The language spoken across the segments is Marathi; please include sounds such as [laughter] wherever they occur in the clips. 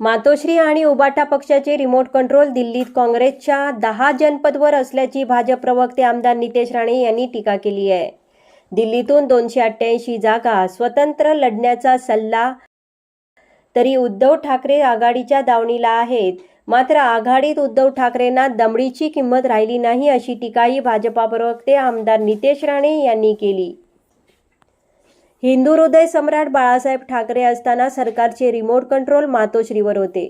मातोश्री आणि उबाटा पक्षाचे रिमोट कंट्रोल दिल्लीत काँग्रेसच्या दहा जनपदवर असल्याची भाजप प्रवक्ते आमदार नितेश राणे यांनी टीका केली आहे. दिल्लीतून दोनशे अठ्ठ्याऐंशी जागा स्वतंत्र लढण्याचा सल्ला तरी उद्धव ठाकरे आघाडीच्या दावणीला आहेत. मात्र आघाडीत उद्धव ठाकरेंना दमडीची किंमत राहिली नाही अशी टीकाही भाजपा प्रवक्ते आमदार नितेश राणे यांनी केली. हिंदू हृदय सम्राट बाळासाहेब ठाकरे असताना सरकारचे रिमोट कंट्रोल मातोश्रीवर होते.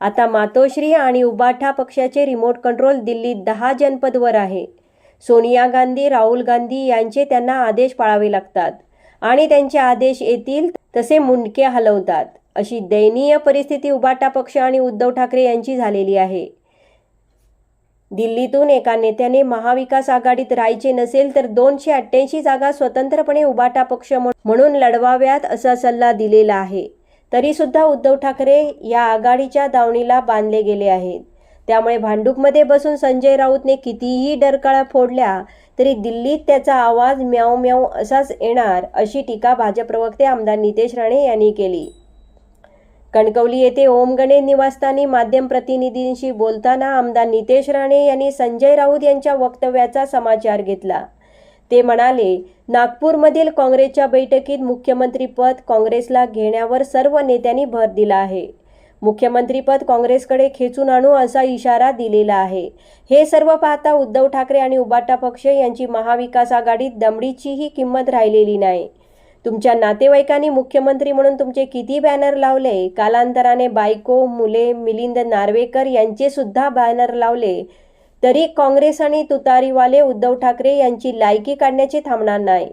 आता मातोश्री आणि उबाठा पक्षाचे रिमोट कंट्रोल दिल्लीत दहा जनपदवर आहे. सोनिया गांधी राहुल गांधी यांचे त्यांना आदेश पाळावे लागतात आणि त्यांचे आदेश येतील तसे मुंडके हलवतात. अशी दयनीय परिस्थिती उबाटा पक्ष आणि उद्धव ठाकरे यांची झालेली आहे. दिल्लीतून एका नेत्याने महाविकास आघाडीत राहायचे नसेल तर दोनशे अठ्ठ्याऐंशी जागा स्वतंत्रपणे उबाटा पक्ष म्हणून लढवाव्यात असा सल्ला दिलेला आहे. तरी सुद्धा उद्धव ठाकरे या आघाडीच्या दावणीला बांधले गेले आहेत. त्यामुळे भांडूपमध्ये बसून संजय राऊतने कितीही डरकाळा फोडल्या तरी दिल्लीत त्याचा आवाज म्याव म्याव असाच येणार अशी टीका भाजप प्रवक्ते आमदार नितेश राणे यांनी केली. कणकवली येथे ओम गणेश निवासस्थानी माध्यम प्रतिनिधींशी बोलताना आमदार नितेश राणे यांनी संजय राऊत यांच्या वक्तव्याचा समाचार घेतला. ते म्हणाले नागपूरमधील काँग्रेसच्या बैठकीत मुख्यमंत्रीपद काँग्रेसला घेण्यावर सर्व नेत्यांनी भर दिला आहे. मुख्यमंत्रीपद काँग्रेसकडे खेचून आणू असा इशारा दिलेला आहे. हे सर्व पाहता उद्धव ठाकरे आणि उबाटा पक्ष यांची महाविकास आघाडीत दमडीचीही किंमत राहिलेली नाही. तुमच्या नातेवाईकांनी मुख्यमंत्री म्हणून तुमचे किती बॅनर लावले? कालांतराने बायको मुले मिलिंद नार्वेकर यांचे सुद्धा बॅनर लावले. तरी काँग्रेस आणि तुतारीवाले उद्धव ठाकरे यांची लायकी काढण्याचे थांबणार नाही.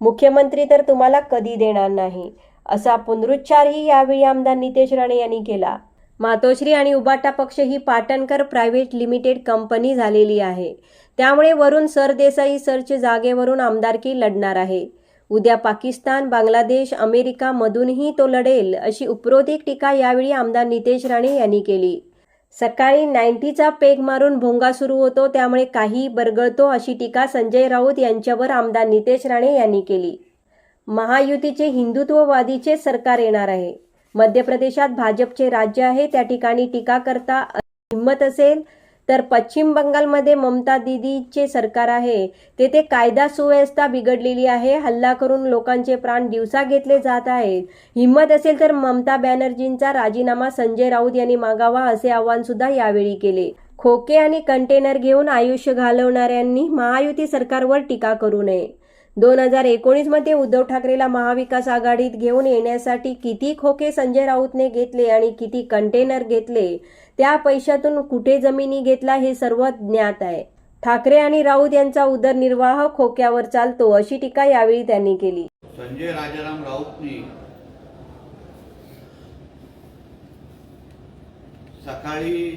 मुख्यमंत्री तर तुम्हाला कधी देणार नाही. असा पुनरुच्चारही यावेळी आमदार नितेश राणे यांनी केला. मातोश्री आणि उबाटा पक्ष ही पाटणकर प्रायव्हेट लिमिटेड कंपनी झालेली आहे. त्यामुळे वरून सरदेसाई सरचे जागेवरून आमदारकी लढणार आहे. उद्या पाकिस्तान बांगलादेश अमेरिका मधूनही तो लढेल अशी उपरोधिक टीका यावेळी आमदार नितेश राणे यांनी केली. सकाळी नाईन्टीचा पेग मारून भोंगा सुरू होतो त्यामुळे काही बरगळतो अशी टीका संजय राऊत यांच्यावर आमदार नितेश राणे यांनी केली. महायुतीचे हिंदुत्ववादीचे सरकार येणार आहे. मध्य प्रदेशात भाजपचे राज्य आहे त्या ठिकाणी टीका करता हिंमत असेल तर पश्चिम बंगालमध्ये ममता दिदीचे सरकार आहे. तेथे कायदा सुव्यवस्था बिघडलेली आहे. हल्ला करून लोकांचे प्राण दिवसा घेतले जात आहेत. हिंमत असेल तर ममता बॅनर्जींचा राजीनामा संजय राऊत यांनी मागावा असे आवाहन सुद्धा यावेळी केले. खोके आणि कंटेनर घेऊन आयुष्य घालवणाऱ्यांनी महायुती सरकारवर टीका करू नये. दोन हजार एकोणीसमध्ये उद्धव ठाकरेला महाविकास आघाडीत घेऊन येण्यासाठी किती खोके संजय राऊतने घेतले आणि किती कंटेनर घेतले त्या पैशातून कुठे जमिनी घेतला हे सर्व ज्ञात आहे. ठाकरे आणि राऊत यांचा उदरनिर्वाह खोक्यावर चालतो अशी टीका यावेळी त्यांनी केली. संजय राजाराम राऊतनी सकाळी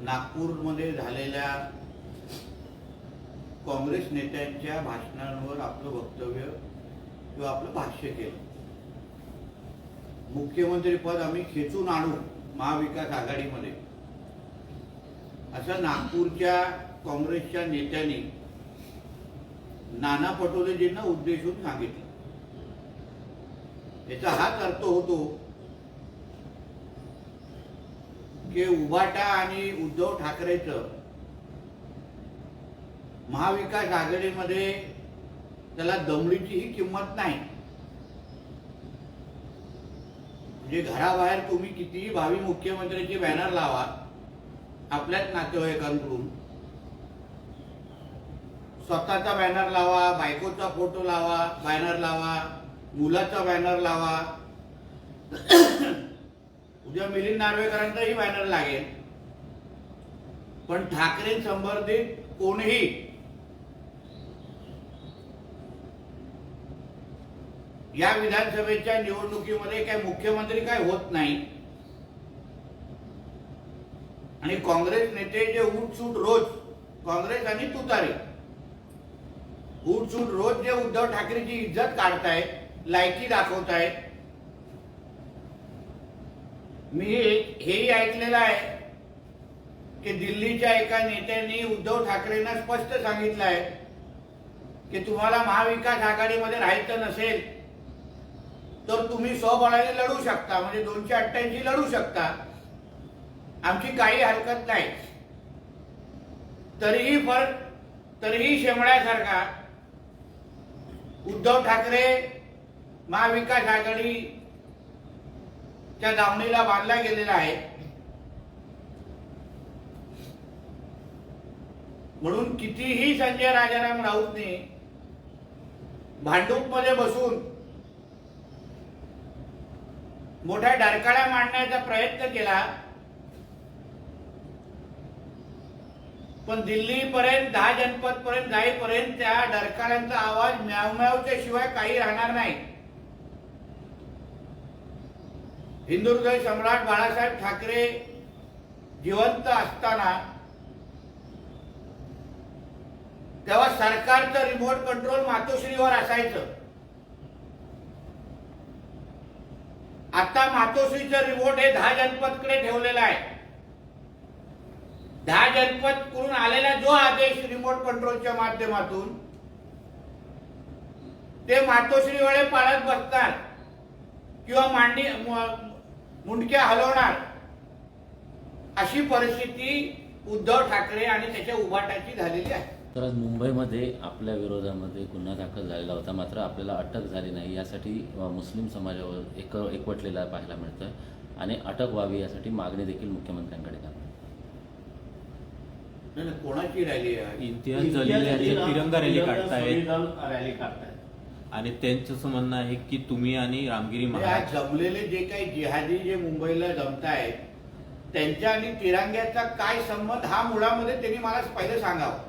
नागपूरमध्ये झालेल्या काँग्रेस नेत्यांच्या भाषणांवर आपलं वक्तव्य किंवा आपलं भाष्य केलं. मुख्यमंत्रीपद आम्ही खेचून आणू. महाविकास आघाडीमध्ये. असं नागपूरच्या काँग्रेसच्या नेत्यांनी नाना पटोलेजींना उद्देशून सांगितलं. याचा हाच अर्थ होतो की उभाटा आणि उद्धव ठाकरेचं महाविकास आघाडीमध्ये त्याला दमडीचीही किंमत नाही. म्हणजे घराबाहेर तुम्ही कितीही भावी मुख्यमंत्र्यांचे बॅनर लावा आपल्याच नातेवाईकांकडून. स्वतःचा बॅनर लावा बायकोचा फोटो लावा बॅनर लावा मुलाचा बॅनर लावा. उद्या मिलिंद नार्वेकरांचाही बॅनर लागेल. पण ठाकरे संबंधित कोणीही या विधानसभेच्या निवडणुकीमध्ये काय मुख्यमंत्री काय होत नाही. आणि काँग्रेस नेते जे उठसूट रोज काँग्रेस आणि तुतारे उठसूट रोज जे उद्धव ठाकरेची इज्जत काढतायत लायकी दाखवतायत. मी हेही ऐकलेलं आहे की दिल्लीच्या एका नेत्यांनी उद्धव ठाकरेंना स्पष्ट सांगितलं आहे की तुम्हाला महाविकास आघाडीमध्ये राहायचं नसेल तर तुम्ही स्वबळाने लढू शकता म्हणजे दोनशे अठ्ठ्याऐंशी लढू शकता. आमची काही हरकत नाही. तरीही फरक तरीही शेमळ्यासारखा उद्धव ठाकरे महाविकास आघाडीच्या दामणीला बांधला गेलेला आहे. म्हणून कितीही संजय राजाराम राऊतने भांडूपमध्ये बसून मोठ्या डरकाळ्या मांडण्याचा प्रयत्न केला. पण दिल्लीपर्यंत दहा जनपद पर्यंत जाईपर्यंत त्या डरकाळ्यांचा आवाज म्याव म्यावच्या शिवाय काही राहणार नाही. हिंदुहृदय सम्राट बाळासाहेब ठाकरे जिवंत असताना तेव्हा सरकारचं रिमोट कंट्रोल मातोश्रीवर असायचं. आता मातोश्रीचं रिमोट हे दहा जनपदकडे ठेवलेलं आहे. दहा जनपद करून आलेला जो आदेश रिमोट कंट्रोलच्या माध्यमातून ते मातोश्री वेळे पाळत बसतात किंवा मांडी मुंडक्या हलवणार अशी परिस्थिती उद्धव ठाकरे आणि त्याच्या उभाटाची झालेली आहे. तर आज मुंबईमध्ये आपल्या विरोधामध्ये गुन्हा दाखल झालेला होता. मात्र आपल्याला अटक झाली नाही. यासाठी मुस्लिम समाजावर एक एकवटलेला पाहायला मिळतं आणि अटक व्हावी यासाठी मागणी देखील मुख्यमंत्र्यांकडे करतात कोणाची रॅली तिरंगा रॅली काढतायत. रॅली काढतायत. आणि त्यांचं असं म्हणणं आहे की तुम्ही आणि रामगिरी म्हणजे महाराज. जमलेले जे काही जिहादी जे मुंबईला जमतायत त्यांच्या आणि तिरंग्याचा काय संबंध हा मुळामध्ये त्यांनी मला पहिलं सांगावं.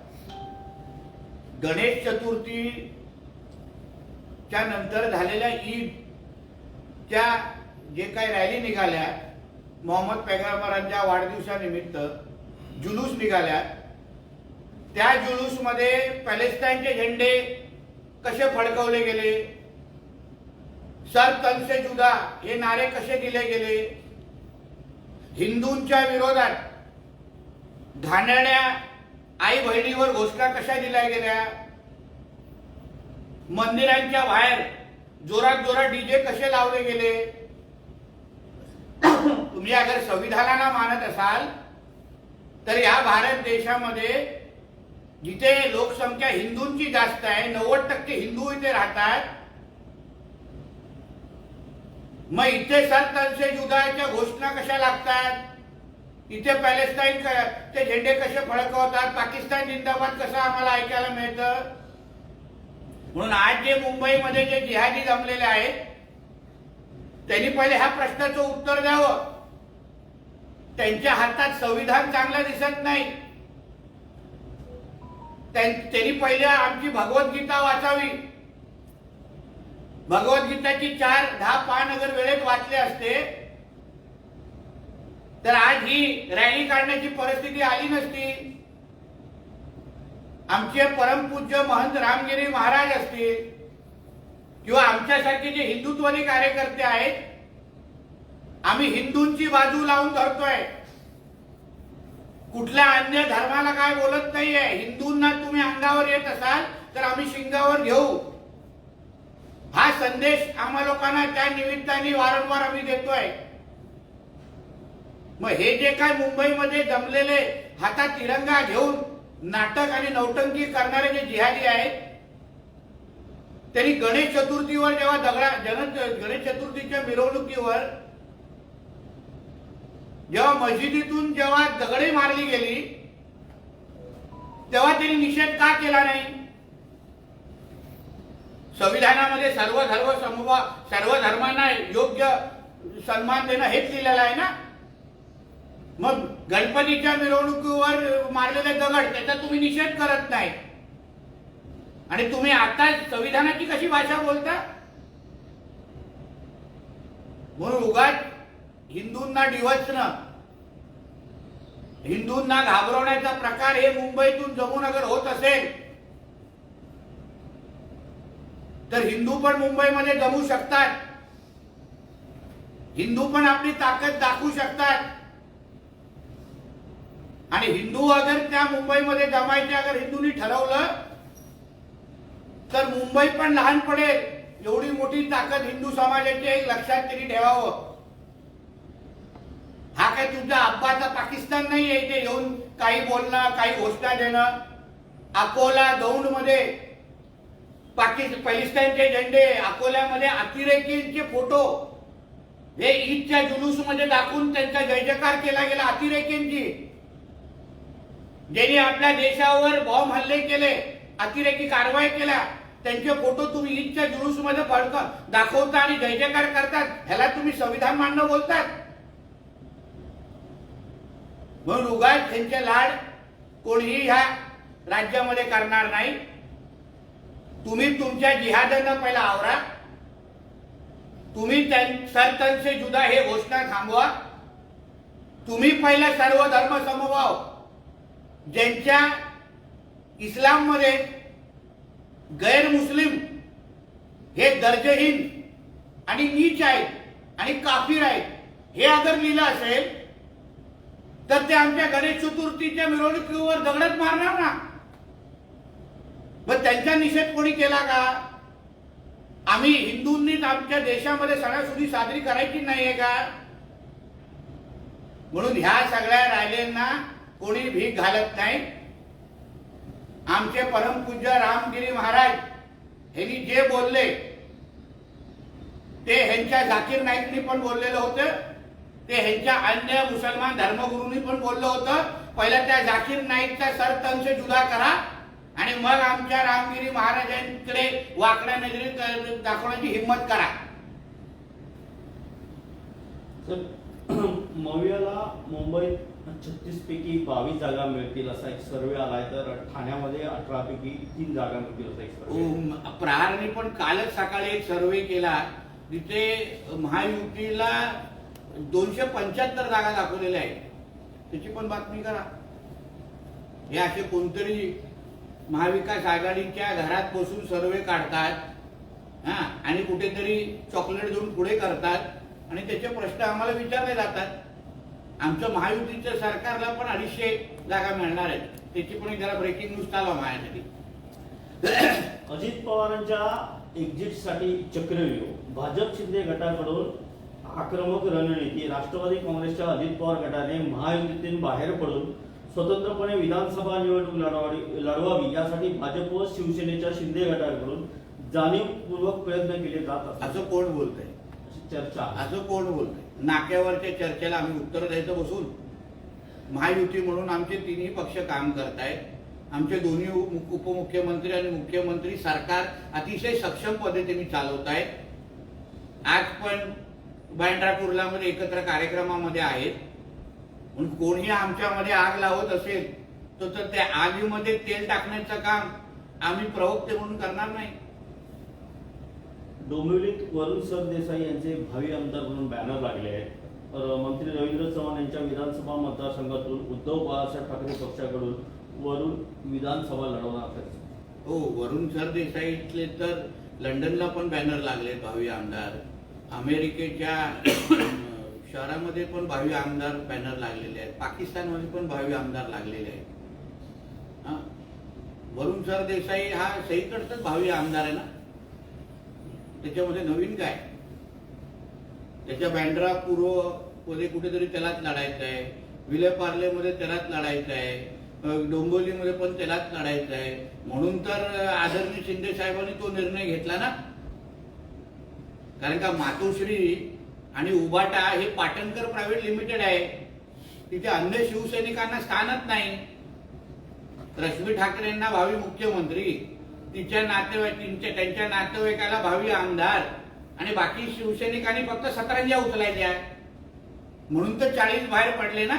गणेश चतुर्थीच्या नंतर झालेल्या ईदच्या जे काही रॅली निघाल्या मोहम्मद पैगंबरांच्या वाढदिवसानिमित्त जुलूस निघाल्या. त्या जुलूसमध्ये पॅलेस्टाईनचे झेंडे कसे फडकवले गेले? सर तनसे जुदा हे नारे कसे दिले गेले? हिंदूंच्या विरोधात घाणेरड्या आई बहिणीवर घोषणा कशा दिल्या गेल्या? मंदिरांच्या बाहेर जोरात जोरात डीजे कसे लावले गेले? तुम्ही अगर संविधानाला मानत असाल तर या भारत देशामध्ये जिथे लोकसंख्या हिंदूंची जास्त आहे नव्वद टक्के हिंदू इथे राहतात मग इथे सर जुदाच्या घोषणा कशा लागतात? इथे पॅलेस्टाईन ते झेंडे कसे फडकवतात? पाकिस्तान जिंदाबाद कसं आम्हाला ऐकायला मिळतं? म्हणून आज जे मुंबईमध्ये जे जिहादी जमलेले आहेत त्यांनी पहिले ह्या प्रश्नाचं उत्तर द्यावं. त्यांच्या हातात संविधान चांगलं दिसत नाही. त्यां- त्यांनी पहिले आमची भगवद्गीता वाचावी. भगवद्गीताची चार दहा पान अगर वेळेत वाचले असते. तर आज ही रॅली काढण्याची परिस्थिती आली नसती. आमचे परमपूज्य महंत रामगिरी महाराज असतील किंवा आमच्यासारखे जे हिंदुत्वनी कार्यकर्ते आहेत आम्ही हिंदूंची बाजू लावून धरतोय. कुठल्या अन्य धर्माला काय बोलत नाहीये. हिंदूंना तुम्ही अंगावर येत असाल तर आम्ही शिंगावर घेऊ. हा संदेश आम्हा लोकांना त्या निमित्ताने वारंवार आम्ही देतोय. मग हे जे काय मुंबईमध्ये जमलेले हातात तिरंगा घेऊन नाटक आणि नौटंकी करणारे जे जिहादी आहेत त्यांनी गणेश चतुर्थीवर जेव्हा दगडा जन गणेश चतुर्थीच्या मिरवणुकीवर जेव्हा मशिदीतून जेव्हा दगडे मारली गेली तेव्हा त्यांनी निषेध का केला नाही? संविधानामध्ये सर्व धर्म समूह सर्व धर्मांना योग्य सन्मान देणं हेच लिहिलेलं आहे ना? मग गणपतीच्या मिरवणुकीवर मारलेले दगड त्याचा तुम्ही निषेध करत नाही. आणि तुम्ही आता संविधानाची कशी भाषा बोलता? म्हणून उगाच हिंदूंना डिवचणं हिंदूंना घाबरवण्याचा प्रकार हे मुंबईतून जमून अगर होत असेल. तर हिंदू पण मुंबईमध्ये जमू शकतात. हिंदू पण आपली ताकद दाखवू शकतात. आणि हिंदू अगर त्या मुंबईमध्ये जमायचे अगर हिंदूंनी ठरवलं तर मुंबई पण लहान पडेल एवढी मोठी ताकद हिंदू समाजाची एक लक्षात तरी ठेवावं. हा काय तुमचा अब्बाचा पाकिस्तान नाही आहे इथे येऊन काही बोलणं काही घोषणा देणं. अकोला दौंडमध्ये पाकिस्तान पॅलेस्टाईनचे झेंडे अकोल्यामध्ये अतिरेकींचे फोटो. हे ईदच्या जुलूसमध्ये दाखवून त्यांचा जय जयकार केला गेला अतिरेकींची. ज्यांनी आपल्या देशावर बॉम्ब हल्ले केले अतिरेकी कारवाई केल्या त्यांचे फोटो तुम्ही ईदच्या जुलूसमध्ये फडक दाखवता आणि जय जयकार करतात ह्याला तुम्ही संविधान मांडणं बोलतात. म्हणून उगाच त्यांचे लाड कोणीही ह्या राज्यामध्ये करणार नाही. तुम्ही तुमच्या जिहादांना पहिला आवरा. तुम्ही त्यां- जुदा हे घोषणा थांबवा. तुम्ही पहिला सर्व धर्म समभाव. ज्यांच्या इस्लाममध्ये गैरमुस्लिम हे दर्जहीन आणि नीच आहेत आणि काफीर आहेत हे अगर लिहिलं असेल तर ते आमच्या गणेश चतुर्थीच्या मिरवणुकीवर दगडच मारणार ना? मग त्यांचा निषेध कोणी केला का? आम्ही हिंदूंनीच आमच्या देशामध्ये सणासुदी साजरी करायची नाहीये का? म्हणून ह्या सगळ्या रायलेंना कोणी भीक घालत नाही. आमचे परमपूज्य रामगिरी महाराज यांनी जे बोलले ते ह्यांच्या झाकीर नाईकनी पण बोललेलं होतं. ते ह्यांच्या अन्य मुसलमान धर्मगुरूंनी पण बोललं होतं. पहिला त्या झाकीर नाईकचा सरतंश जुदा करा आणि मग आमच्या रामगिरी महाराजांकडे वाकड्या नजरेत दाखवण्याची हिंमत करा. तर [clears throat] मवियाला मुंबईत छत्तीस पैकी बावीस जागा मिळतील असा एक सर्वे आलाय. तर ठाण्यामध्ये अठरा पैकी तीन जागा मिळतील असा एक सर्वे प्रहारने पण कालच सकाळी एक सर्वे केला. तिथे महायुतीला दोनशे पंच्याहत्तर जागा दाखवलेल्या आहेत. त्याची पण बातमी करा. हे असे कोणतरी महाविकास आघाडीच्या घरात बसून सर्वे काढतात हा आणि कुठेतरी चॉकलेट देऊन पुढे करतात आणि त्याचे प्रश्न आम्हाला विचारले जातात. आमचं महायुतीच्या सरकारला पण अडीचशे जागा मिळणार आहेत. त्याची पण जरा ब्रेकिंग न्यूज चालवा माझ्यासाठी. [coughs] अजित पवारांच्या एक्झिटसाठी चक्रव्यूह भाजप शिंदे गटाकडून आक्रमक रणनीती. राष्ट्रवादी काँग्रेसच्या अजित पवार गटाने महायुतीतून बाहेर पडून स्वतंत्रपणे विधानसभा निवडणूक लढवावी लढवावी. यासाठी भाजप व शिवसेनेच्या शिंदे गटाकडून जाणीवपूर्वक प्रयत्न केले जात असं कोण बोलतंय? अशी चर्चा आहे. असं कोण बोलतंय? नाक्यावरच्या चर्चेला आम्ही उत्तर द्यायचं बसून. महायुती म्हणून आमचे तिन्ही पक्ष काम करतायत. आमचे दोन्ही उप- उपमुख्यमंत्री आणि मुख्यमंत्री सरकार अतिशय सक्षम पद्धतीने चालवत आहेत आज पण बँड्रा कुर्लामध्ये म्हणजे एकत्र कार्यक्रमामध्ये आहेत. म्हणून कोणी आमच्यामध्ये आग लावत असेल तर तर त्या आगीमध्ये तेल टाकण्याचं काम आम्ही प्रवक्ते म्हणून करणार नाही. डोंबिवलीत वरुण सरदेसाई यांचे भावी आमदार म्हणून बॅनर लागले आहेत. तर मंत्री रवींद्र चव्हाण यांच्या विधानसभा मतदारसंघातून उद्धव बाळासाहेब ठाकरे पक्षाकडून वरुण विधानसभा लढवणार हो वरुण सरदेसाईतले तर लंडनला पण बॅनर लागले भावी आमदार. अमेरिकेच्या शहरामध्ये पण भावी आमदार बॅनर लागलेले आहेत. पाकिस्तानमध्ये पण भावी आमदार लागलेले आहेत. हा? वरुण सरदेसाई हा सईकडचाच भावी आमदार आहे ना? त्याच्यामध्ये नवीन काय? त्याच्या बँड्रा पूर्वमध्ये कुठेतरी त्यालाच लढायचं आहे. विले पार्लेमध्ये त्यालाच लढायचं आहे. डोंबोलीमध्ये पण त्यालाच लढायचं आहे. म्हणून तर आदरणीय शिंदे साहेबांनी तो निर्णय घेतला ना. कारण का मातोश्री आणि उबाटा हे पाटणकर प्रायव्हेट लिमिटेड आहे. तिथे अन्य शिवसैनिकांना स्थानच नाही. रश्मी ठाकरेंना भावी मुख्यमंत्री. तिच्या नातेवाईकांच्या त्यांच्या नातेवाईकाला भावी आमदार आणि बाकी शिवसैनिकांनी फक्त सतरंजा उचलायच्या. म्हणून तर चाळीस बाहेर पडले ना.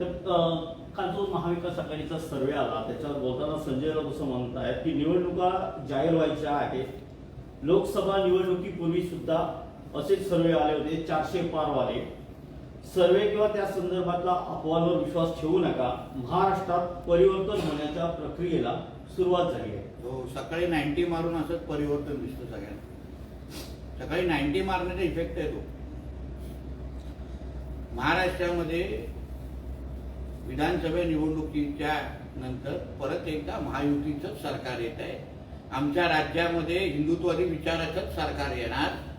तर काल जो महाविकास आघाडीचा सर्वे आला. त्याच्यावर बोलताना संजय राऊत असं म्हणतायत की निवडणुका जाहीर व्हायच्या आहेत. लोकसभा निवडणुकीपूर्वी सुद्धा असे सर्वे आले होते चारशे पारवाले सर्वे किंवा त्या संदर्भातला अफवांवर विश्वास ठेवू नका. महाराष्ट्रात परिवर्तन होण्याच्या प्रक्रियेला सुरुवात झाली आहे. हो सकाळी नाईन्टी मारून असंच परिवर्तन दिसतं सगळ्यांना. सकाळी नाईन्टी मारण्याचा इफेक्ट आहे तो. महाराष्ट्रामध्ये विधानसभा निवडणुकीच्या नंतर परत एकदा महायुतीचं सरकार येत आहे. आमच्या राज्यामध्ये हिंदुत्वादी विचाराचंच सरकार येणार.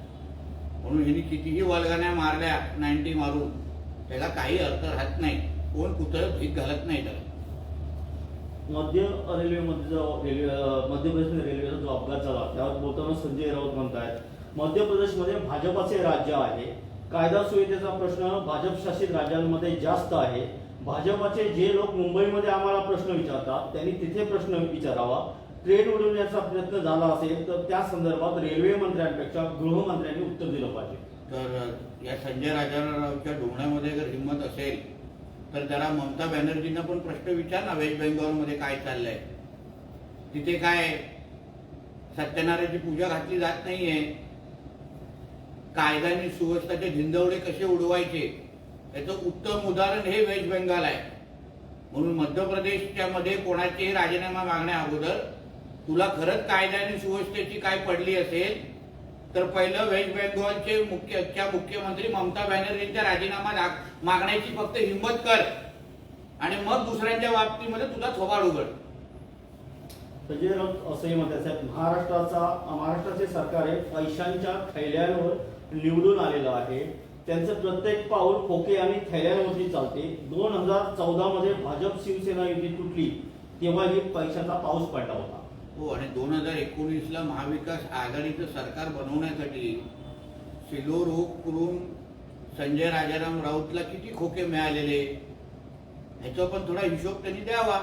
म्हणून ह्यांनी कितीही वल्गण्या मारल्या नाईन्टी मारून त्याला काही अर्थ राहत नाही. कोण कुठं भीक घालत नाही त्याला. मध्य रेल्वेमध्ये जो रेल्वे मध्य प्रदेश रेल्वेचा जो अपघात झाला त्यावर बोलताना संजय राऊत म्हणतायत मध्य प्रदेशमध्ये भाजपाचे राज्य आहे. कायदा सुविधेचा प्रश्न भाजप शासित राज्यांमध्ये जास्त आहे. भाजपाचे जे लोक मुंबईमध्ये आम्हाला प्रश्न विचारतात त्यांनी तिथे प्रश्न विचारावा. ट्रेन उडवण्याचा प्रयत्न झाला असेल तर त्या संदर्भात रेल्वे मंत्र्यांपेक्षा गृहमंत्र्यांनी उत्तर दिलं पाहिजे. तर या संजय राजारावच्या डोळ्यामध्ये जर हिंमत असेल तर त्याला ममता बॅनर्जींना पण प्रश्न विचार ना वेस्ट बेंगॉलमध्ये काय चाललंय. तिथे काय सत्यनारायणची पूजा घातली जात नाहीये. कायद्याने सुव्यवस्थाचे झिंदवडे कसे उडवायचे? याचं उत्तम उदाहरण हे वेस्ट बेंगाल आहे. म्हणून मध्य प्रदेशच्या मध्ये कोणाचेही राजीनामा मागण्या अगोदर तुला खरंच कायदा आणि सुव्यवस्थेची काय पडली असेल तर पहिलं वेस्ट बेंगॉलचे मुख्य मुख्यमंत्री ममता बॅनर्जींचा राजीनामा मागण्याची फक्त हिंमत कर. आणि मग दुसऱ्यांच्या बाबतीमध्ये तुझा थोबाड उघड. संजय राऊत असंही म्हणतात साहेब महाराष्ट्राचा महाराष्ट्राचे सरकार हे पैशांच्या थैल्यांवर निवडून आलेलं आहे. त्यांचं प्रत्येक पाऊल खोके आणि थैल्यांवरती चालते. दोन हजार चौदा मध्ये भाजप शिवसेना युती तुटली तेव्हा ही पैशाचा पाऊस पडला होता. हो आणि दोन हजार एकोणीसला महाविकास आघाडीचं सरकार बनवण्यासाठी सिल्लोर रोग करून संजय राजाराम राऊतला किती खोके मिळालेले? ह्याचा पण थोडा हिशोब त्यांनी द्यावा.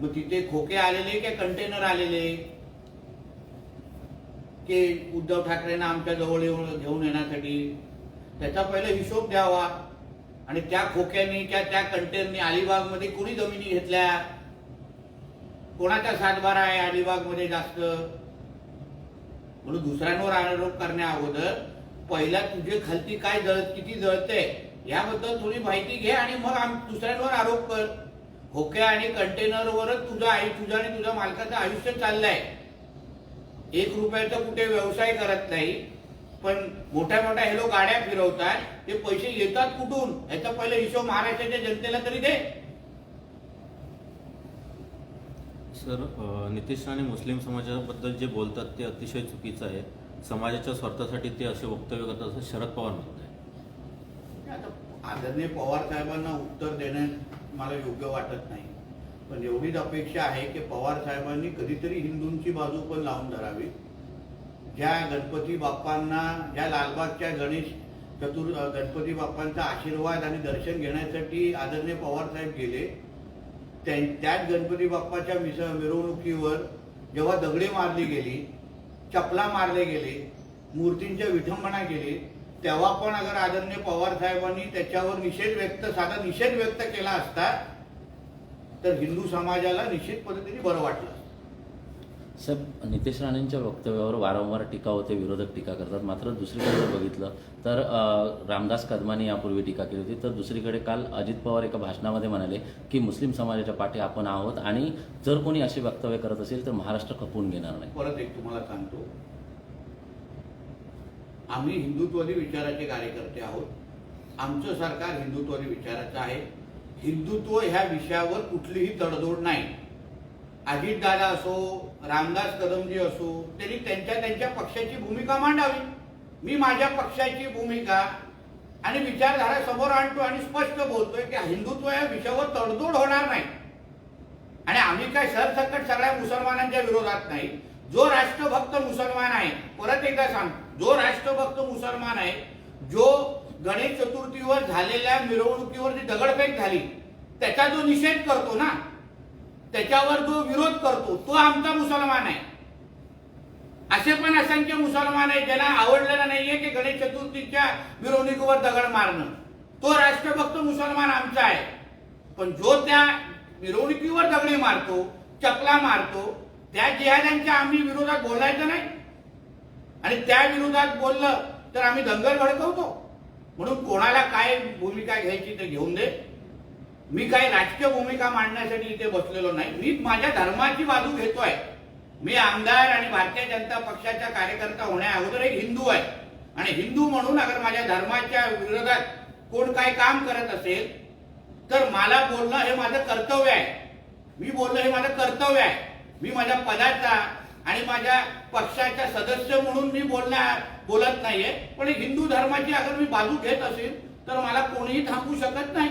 मग तिथे खोके आलेले की कंटेनर आलेले? की उद्धव ठाकरेंना आमच्या जवळ येऊन घेऊन येण्यासाठी? त्याचा पहिला हिशोब द्यावा. आणि त्या खोक्यांनी त्या त्या कंटेनरनी अलिबागमध्ये कोणी जमिनी घेतल्या? कोणाचा सातबारा आहे अलिबागमध्ये जास्त? म्हणून दुसऱ्यांवर आरोप करण्या अगोदर पहिला तुझे खालती काय जळत किती जळते याबद्दल थोडी माहिती घे आणि मग दुसऱ्यांवर आरोप कर. खोक्या आणि कंटेनरवरच तुझं आई तुझं आणि तुझ्या मालकाचं आयुष्य चाललंय. एक रुपयाचा कुठे व्यवसाय करत नाही पण मोठ्या मोठ्या हे लोक गाड्या फिरवतात ते पैसे येतात कुठून? याचा पहिले हिशोब महाराष्ट्राच्या जनतेला तरी दे. सर नितीश राणे मुस्लिम समाजाबद्दल जे बोलतात ते अतिशय चुकीचं आहे. समाजाच्या स्वार्थासाठी ते असे वक्तव्य करतात असं शरद पवार म्हणत आहे आदरणीय पवार साहेबांना उत्तर देणं मला योग्य वाटत नाही. पण एवढीच अपेक्षा आहे की पवार साहेबांनी कधीतरी हिंदूंची बाजू पण लावून धरावी. ज्या गणपती बाप्पांना ज्या लालबागच्या गणेश चतुर गणपती बाप्पांचा आशीर्वाद आणि दर्शन घेण्यासाठी आदरणीय पवार साहेब गेले त्या- त्याच गणपती बाप्पाच्या मिस मिरवणुकीवर जेव्हा दगडे मारली गेली चपला मारले गेले मूर्तींच्या विठंबना केली तेव्हा पण अगर आदरणीय पवार साहेबांनी त्याच्यावर निषेध व्यक्त साधा निषेध व्यक्त केला असता तर हिंदू समाजाला निश्चित पद्धतीने बरं वाटलं. साहेब नितेश राणेंच्या वक्तव्यावर वारंवार टीका होते विरोधक टीका करतात. मात्र दुसरीकडे जर बघितलं तर रामदास कदमांनी यापूर्वी टीका केली होती. तर दुसरीकडे काल अजित पवार एका भाषणामध्ये म्हणाले की मुस्लिम समाजाच्या पाठी आपण आहोत आणि जर कोणी अशी वक्तव्य करत असेल तर महाराष्ट्र खपवून घेणार नाही. परत एक तुम्हाला सांगतो. आम्ही हिंदुत्वादी विचाराचे कार्यकर्ते आहोत. आमचं सरकार हिंदुत्वादी विचाराचं आहे. हिंदुत्व ह्या विषयावर कुठलीही तडजोड नाही. अजितदादा असो रामदास कदमजी असो त्यांनी त्यांच्या त्यांच्या पक्षाची भूमिका मांडावी. मी माझ्या पक्षाची भूमिका आणि विचारधारा समोर आणतो आणि स्पष्ट बोलतोय की हिंदुत्व या विषयावर तडजोड होणार नाही. आणि आम्ही काय सरसकट सगळ्या मुसलमानांच्या विरोधात नाही. जो राष्ट्रभक्त मुसलमान आहे परत एकदा सांग जो राष्ट्रभक्त मुसलमान आहे जो गणेश चतुर्थीवर झालेल्या मिरवणुकीवर जी दगडफेक झाली त्याचा जो निषेध करतो ना त्याच्यावर जो विरोध करतो तो आमचा मुसलमान आहे. असे पण असंख्य मुसलमान आहे ज्यांना आवडलेलं नाहीये की गणेश चतुर्थीच्या मिरवणुकीवर दगड मारणं. तो राष्ट्रभक्त मुसलमान आमचा आहे. पण जो त्या मिरवणुकीवर दगडी मारतो चपला मारतो त्या जिहाद्यांच्या आम्ही विरोधात बोलायचं नाही. आणि त्या विरोधात बोललं तर आम्ही दंगल भडकवतो. म्हणून कोणाला काय भूमिका घ्यायची ते घेऊन दे. मी काही राजकीय भूमिका मांडण्यासाठी इथे बसलेलो नाही. मी माझ्या धर्माची बाजू घेतोय. मी आमदार आणि भारतीय जनता पक्षाचा कार्यकर्ता होण्या अगोदर एक हिंदू आहे. आणि हिंदू म्हणून अगर माझ्या धर्माच्या विरोधात कोण काय काम करत असेल तर मला बोलणं हे माझं कर्तव्य आहे. मी बोलणं हे माझं कर्तव्य आहे. मी माझ्या पदाचा आणि माझ्या पक्षाच्या सदस्य म्हणून मी बोलण्या बोलत नाहीये. पण हिंदू धर्माची अगर मी बाजू घेत असेल तर मला कोणीही थांबू शकत नाही.